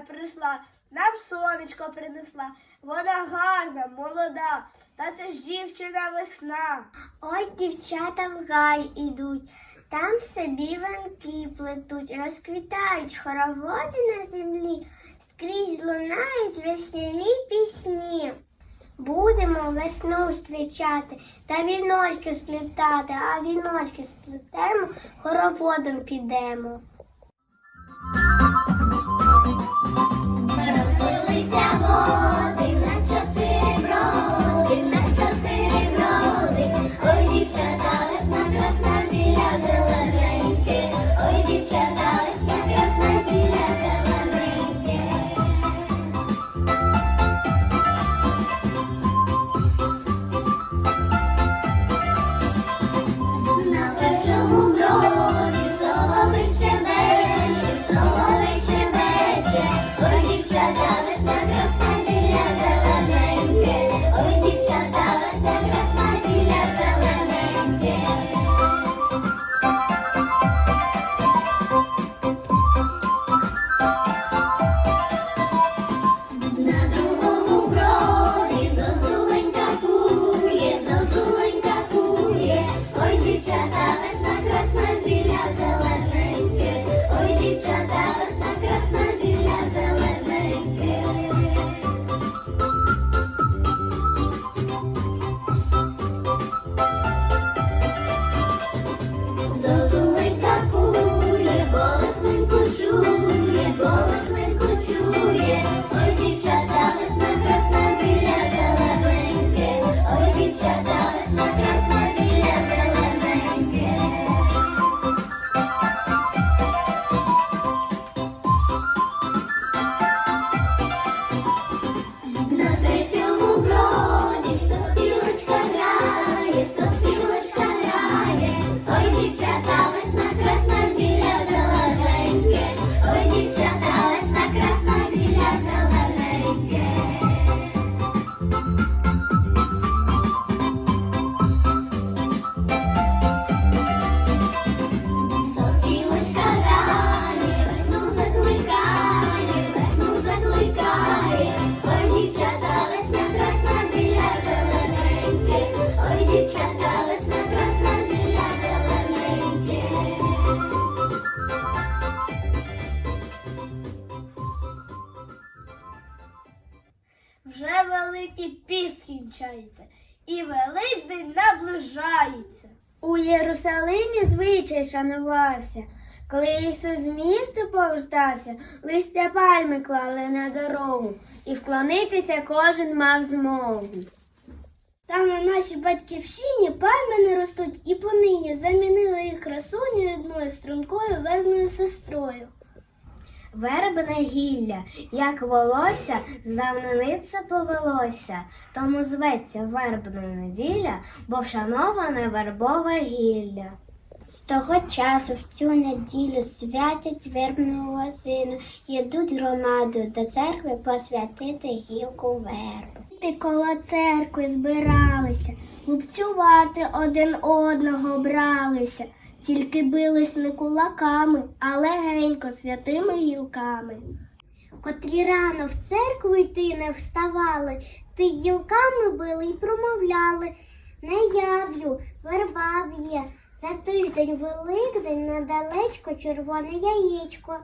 прийшла, нам сонечко принесла. Вона гарна, молода, та це ж дівчина весна. Ой, дівчата в гай ідуть, там собі венки плетуть, розквітають хороводи на землі, скрізь лунають весняні пісні. Будемо весну зустрічати та віночки сплітати, а віночки сплетемо, хороводом підемо. amor. Піст кінчається, і Великдень наближається. У Єрусалимі звичай шанувався. Коли Ісус з міста повертався, листя пальми клали на дорогу, і вклонитися кожен мав змогу. Там на нашій батьківщині пальми не ростуть і понині замінили їх красуню одною стрункою верною сестрою. Вербне гілля, як волосся, з давненице повелося, тому зветься вербна неділя, бо вшановане вербове гілля. З того часу в цю неділю святять вербну лозину, їдуть громаду до церкви посвятити гілку вербу. Ти коло церкви збиралися, лупцювати один одного бралися, тільки бились не кулаками, а легенько святими гілками. Котрі рано в церкву йти не вставали, ти гілками били й промовляли. Не я б'ю, верба б'є. За тиждень Великдень недалечко червоне яєчко.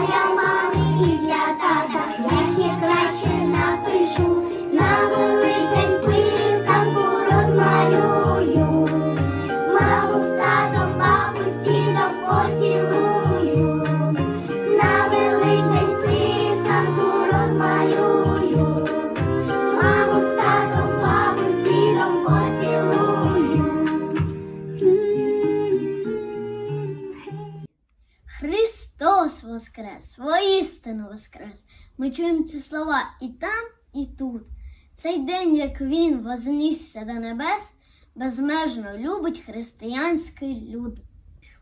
Моя мамі і для тата. Воскрес. Ми чуємо ці слова і там, і тут. Цей день, як він вознісся до небес, безмежно любить християнський люд.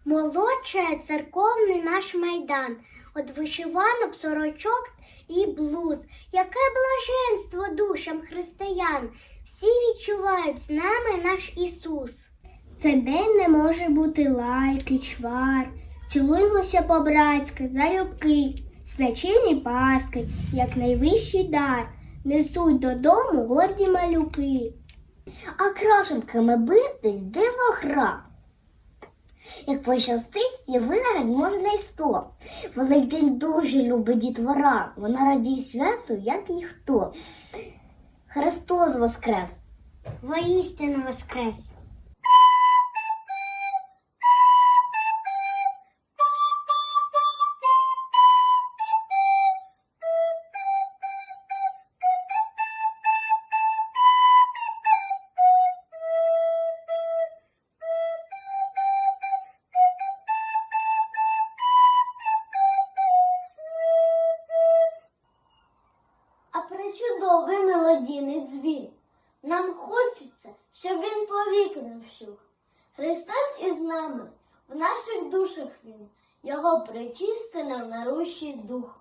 Молодше церковний наш майдан, от вишиванок, сорочок і блуз. Яке блаженство душам християн. Всі відчувають з нами наш Ісус. Це день не може бути лайки, чвар. Цілуймося по-братськи, залюбки, свячені паски, як найвищий дар, несуть додому горді малюки. А крашенками битись диво гра. Як пощастить, і винарад можна й сто. Великдень дуже любить дітвора, вона радіє святу, як ніхто. Христос воскрес! Воістину воскрес! Христос із нами, в наших душах Він, Його причистина нарушить дух.